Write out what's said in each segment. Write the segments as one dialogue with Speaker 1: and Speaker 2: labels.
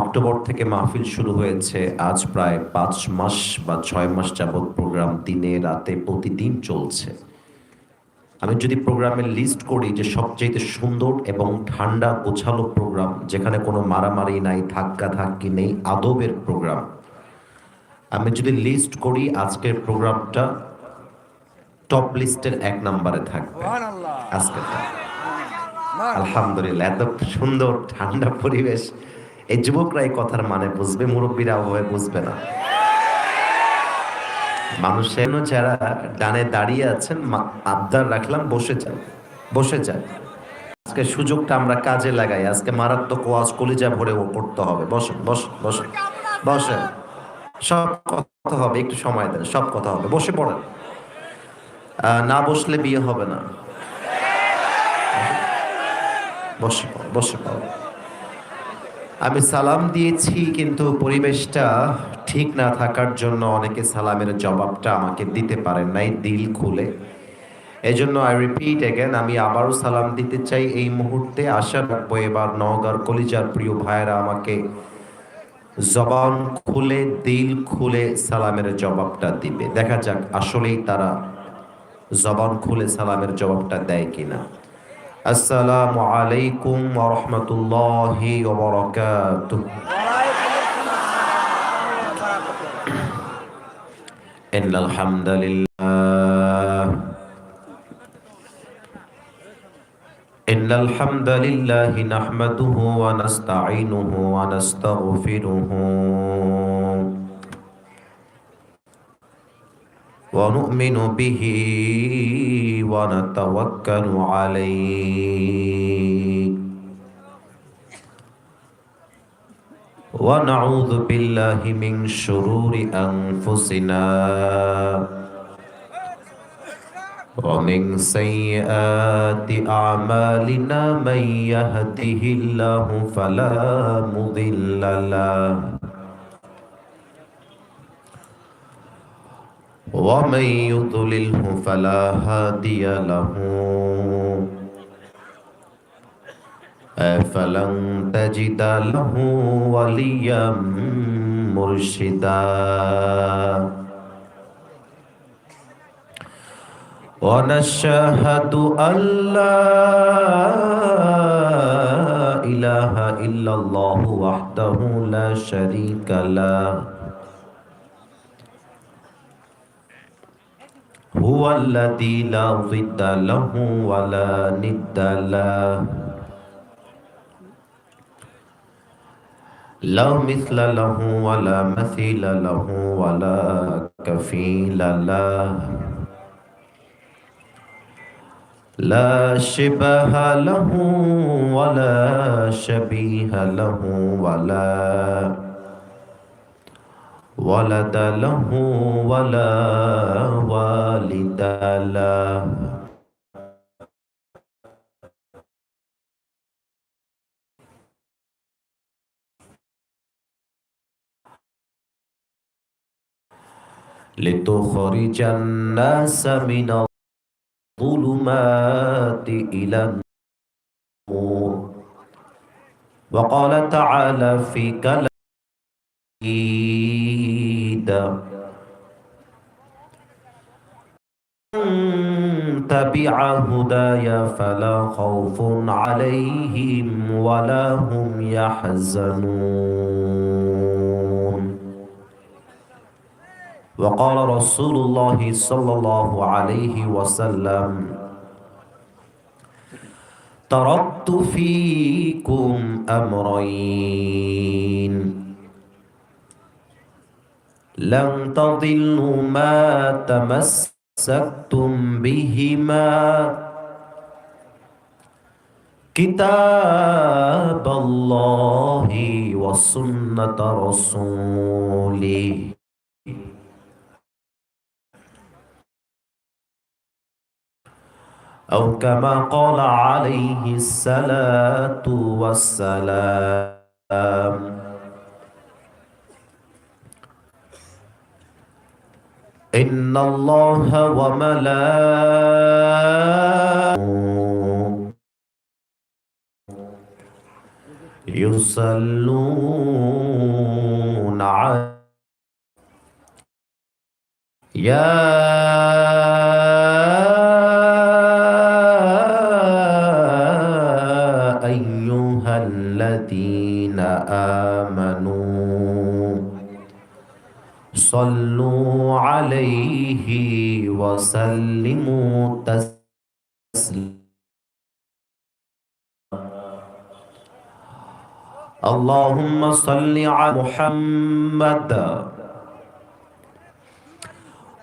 Speaker 1: October থেকে মাহফিল শুরু হয়েছে। আজ প্রায় পাঁচ মাস বা ছয় মাস যাবৎ প্রোগ্রাম দিনে রাতে প্রতিদিন চলছে। আমি যদি প্রোগ্রামের লিস্ট করি যে সবচেয়ে সুন্দর এবং ঠান্ডা গোছালো প্রোগ্রাম যেখানে কোনো মারামারি নাই ধাক্কা ধাক্কি নেই আদবের প্রোগ্রাম আমি যদি লিস্ট করি আজকের প্রোগ্রামটা টপ লিস্টের এক নম্বরে থাকবে। আজকেরটা। আলহামদুলিল্লাহ এত সুন্দর ঠান্ডা পরিবেশ। এই যুবকরা এই কথার মানে বুঝবে মুরব্বীরা ওভাবে বুঝবে না। মানুষের যারা ডানে দাঁড়িয়ে আছেন আবদার রাখলাম, বসে যান বসে যান। আজকে সুযোগটা আমরা কাজে লাগাই, আজকে মারাত্মক ওয়াজ কলিজা ভরে করতে হবে। বসেন বসেন বসেন বসেন। সব কথা হবে, একটু সময় দেন, সব কথা হবে, বসে পড়েন। না বসলে বিয়ে হবে না। বসে বসে পড়। আমি সালাম দিয়েছি, কিন্তু পরিবেশটা ঠিক না থাকার জন্য অনেকে সালামের জবাবটা আমাকে দিতে পারেন নাই, দিল খুলে। এজন্য আই রিপিট এগেন আমি আবারও সালাম দিতে চাই এই মুহূর্তে। আশা রাখব এবার নওগাঁর কলিজার প্রিয় ভাইয়েরা আমাকে জবান খুলে, দিল খুলে সালামের জবাবটা দিবে। দেখা যাক আসলেই তারা জবান খুলে সালামের জবাবটা দেয় কিনা। السلام عليكم ورحمة الله وبركاته. إن الحمد لله. إن الحمد لله نحمده ونستعينه ونستغفره. ونؤمن به. ونتوكل عليه. ونعوذ بالله من شرور أنفسنا ومن سيئات أعمالنا من يهده الله فلا مضل له. ومن يضلله فلا هادي له فلن تجد له وليا مرشدا ونشهد أن لا إله إلا الله وحده لا شريك له هو الذي لا ضد له ولا ند له. لا مثل له ولا مثيل له ولا كفيل له. لا شبه له ولا شبيه له ولا ولد له ولا والد له. لتخرج الناس من الظلمات إلى النور. وقال تعالى في من تبع هدايا فلا خوف عليهم ولا هم يحزنون. وقال رسول الله صلى الله عليه وسلم تركت فيكم أمرين. لن تضلوا ما تمسكتم بهما. كتاب الله وسنة رسوله. أو كما قال عليه الصلاة والسلام. إن الله وملائكته يصلون على يا صلوا عليه وسلموا تسليما. اللهم صل على محمد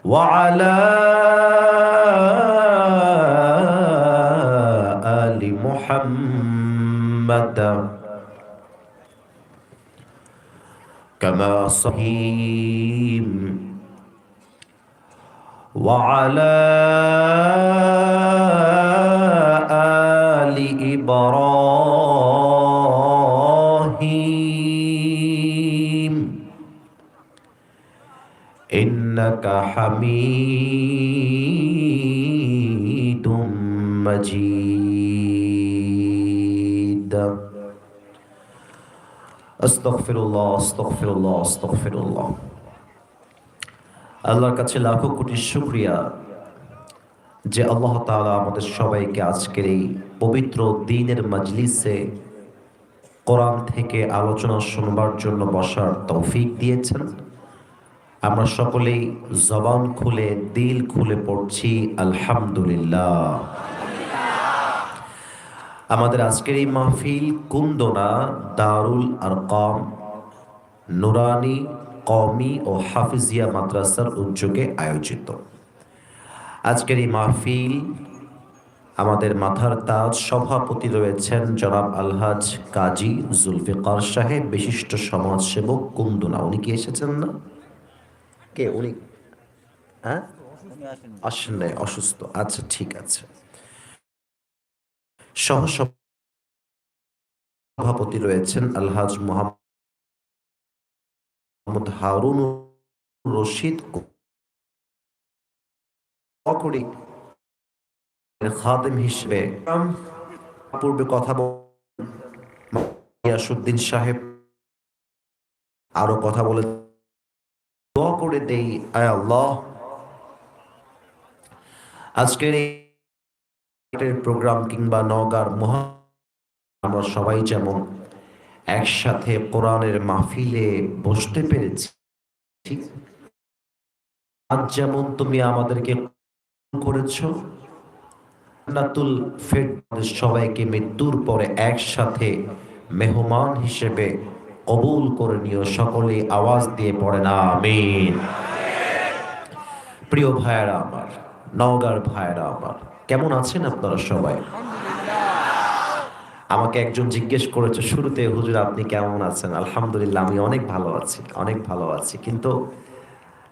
Speaker 1: وعلى آل محمد. كما صحيم. وعلى آل إبراهيم. إنك حميد مجيد. আল্লাহর কাছে লাখো কোটি শুক্রিয়া যে আল্লাহ তালা আমাদের সবাইকে আজকের এই পবিত্র দিনের মাজলিসে কোরআন থেকে আলোচনা শোনবার জন্য বসার তৌফিক দিয়েছেন। আমরা সকলেই জবান খুলে, দিল খুলে পড়ছি, আলহামদুলিল্লাহ। আমাদের আজকের এই মাহফিল কুন্দনা দারুল আরকাম নুরানি, কওমি ও হাফিজিয়া মাদ্রাসার উদ্যোগে আয়োজিত। আজকের এই মাহফিল আমাদের মাথার তাজ সভাপতি রয়েছেন জনাব আলহাজ কাজী জুলফিকার সাহেব, বিশিষ্ট সমাজসেবক কুন্দনা। উনি কি এসেছেন না? কে? উনি? হ্যাঁ? আসেন নাই, অসুস্থ। আচ্ছা ঠিক আছে। সহ সভাপতি রয়েছেন আলহাজ মোহাম্মদ হারুন রশিদ খাদেম হিসেবে পূর্বে কথা সাহেব আরও কথা বলে করে দেই, আয় আল্লাহ। আজকের এই প্রোগ্রাম কিংবা নগার মহা আমরা সবাই যেমন একসাথে কোরআনের মাহফিলে বসতে পেরেছি, ঠিক? আজ যেমন তুমি আমাদেরকে করেছ, জান্নাতুল ফেরদৌস সবাইকে মৃত্যুর পরে একসাথে মেহমান হিসেবে কবুল করে নিও, সকলে আওয়াজ দিয়ে পড়ে না আমিন। প্রিয় ভাইয়েরা আমার, নওগার ভাইয়েরা আমার কেমন আছেন আপনারা সবাই? আমাকে একজন জিজ্ঞেস করেছে, শুরুতে হুজুর আপনি কেমন আছেন? আলহামদুলিল্লাহ, আমি অনেক ভালো আছি, অনেক ভালো আছি। কিন্তু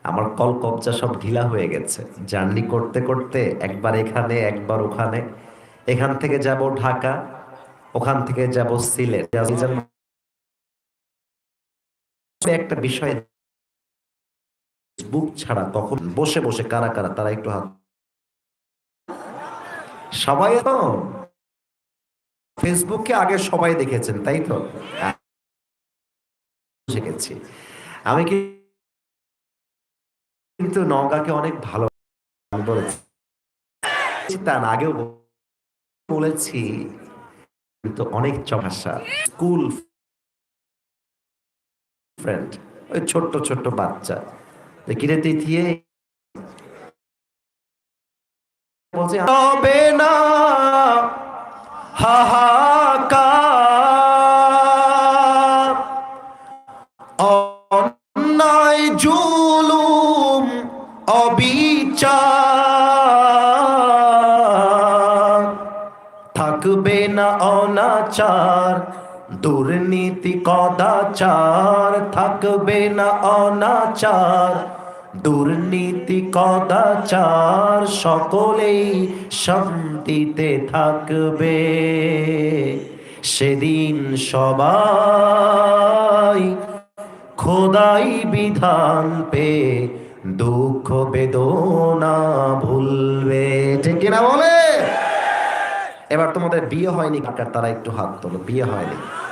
Speaker 1: আমার কল কবজা সব ঢিলা হয়ে গেছে। জার্নি করতে করতে একবার এখানে, একবার ওখানে। এখান থেকে যাব ঢাকা, ওখান থেকে যাব সিলেট। একটা বিষয় বুক ছাড়া তখন বসে বসে কারা কারা, তারা একটু হাত সবাই তো ফেসবুকে আগে সবাই দেখেছেন, তাই তো? শিখেছি। আমি কি কিন্তু নওগাঁকে অনেক ভালো বলেছি। তার আগেও বলেছি, কিন্তু অনেক চভাষা স্কুল ফ্রেন্ড ওই ছোট্ট ছোট্ট বাচ্চা। কিরে তিথিয়ে বলছে হবে না। হাহাকার। জুলুম অবিচার। থাকবে না অনাচার দুর্নীতি কদাচার। থাকবে না অনাচার দুর্নীতি, কদাচার, সকলেই শান্তিতে থাকবে। সেদিন সবাই খোদাই বিধান পে দুঃখ বেদনা ভুলবে। ঠিক কিনা বলে? এবার তোমাদের বিয়ে হয়নি কাকার, তারা একটু হাত তোলো, বিয়ে হয়নি।